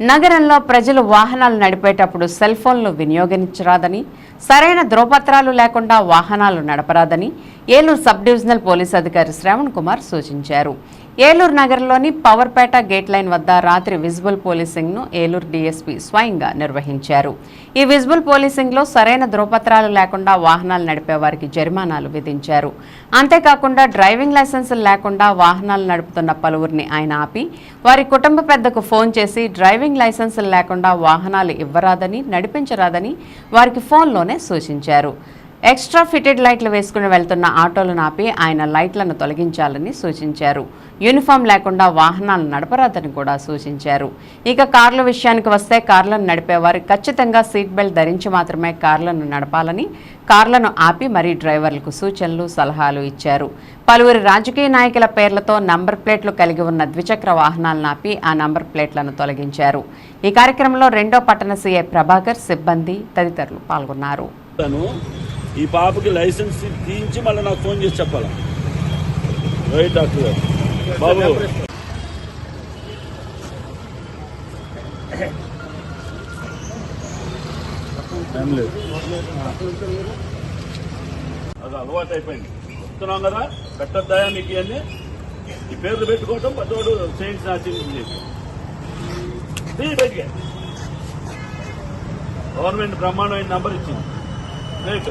నగరంలో ప్రజలు వాహనాలు నడిపేటప్పుడు సెల్ ఫోన్లు వినియోగించరాదని సరైన ధ్రువపత్రాలు లేకుండా వాహనాలు నడపరాదని ఏలూరు సబ్ డివిజనల్ పోలీస్ అధికారి శ్రవణ్ కుమార్ సూచించారు. ఏలూరు నగరంలోని పవర్పేట గేట్ లైన్ వద్ద రాత్రి విజిబుల్ పోలీసింగ్ను ఏలూరు డీఎస్పీ స్వయంగా నిర్వహించారు. ఈ విజిబుల్ పోలీసింగ్లో సరైన ధృవపత్రాలు లేకుండా వాహనాలు నడిపే వారికి జరిమానాలు విధించారు. అంతేకాకుండా డ్రైవింగ్ లైసెన్సులు లేకుండా వాహనాలు నడుపుతున్న పలువురిని ఆయన ఆపి వారి కుటుంబ పెద్దకు ఫోన్ చేసి డ్రైవింగ్ లైసెన్సులు లేకుండా వాహనాలు ఇవ్వరాదని నడిపించరాదని వారికి ఫోన్లోనే సూచించారు. ఎక్స్ట్రా ఫిటెడ్ లైట్లు వేసుకుని వెళ్తున్న ఆటోలను ఆపి ఆయన లైట్లను తొలగించాలని సూచించారు. యూనిఫామ్ లేకుండా వాహనాలు నడపరాదని కూడా సూచించారు. ఇక కార్ల విషయానికి వస్తే కార్లను నడిపేవారు ఖచ్చితంగా సీట్ బెల్ట్ ధరించి మాత్రమే కార్లను నడపాలని కార్లను ఆపి మరీ డ్రైవర్లకు సూచనలు సలహాలు ఇచ్చారు. పలువురు రాజకీయ నాయకుల పేర్లతో నంబర్ ప్లేట్లు కలిగి ఉన్న ద్విచక్ర వాహనాలను ఆపి ఆ నంబర్ ప్లేట్లను తొలగించారు. ఈ కార్యక్రమంలో రెండో పట్టణ సీఏ ప్రభాకర్ సిబ్బంది తదితరులు పాల్గొన్నారు. ఈ పాపకి లైసెన్స్ తీయించి మళ్ళీ నాకు ఫోన్ చేసి చెప్పాలా? రైట్ డాక్టర్ గారు. బాబు. ఏం లేదు. అది అలవాటు అయిపోయింది. చెప్తున్నాం కదా పెట్టద్దాయా మీకు ఇవన్నీ? ఈ పేర్లు పెట్టుకోవటం పెద్దవాడు చైన్ స్నాచింగ్ చేసి బయటికి గవర్నమెంట్ బ్రహ్మాండమైన నంబర్ ఇచ్చింది. రైట్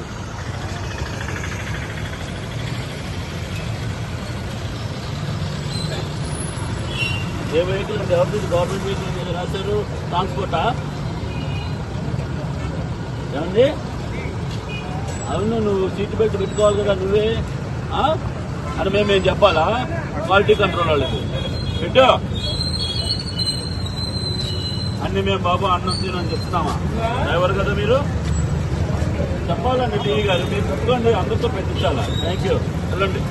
ఏ వెహికల్ అంటే ఎవరిది గవర్నమెంట్ వెహికల్ రాశారు ట్రాన్స్పోర్టా? ఏమండి? అవును నువ్వు సీట్ బెల్ట్ పెట్టుకోవాలి కదా నువ్వే ఆ? అని మేమేం చెప్పాలా? క్వాలిటీ కంట్రోల్ వాళ్ళకి పెట్టు. అన్ని మేము బాబు అన్నం తినని చెప్తున్నామా? డ్రైవర్ కదా మీరు? చెప్పాలండి టీవీ గారు. మీరు పెట్టుకోండి అందరితో పెట్టించాలా? థ్యాంక్ యూ వెళ్ళండి.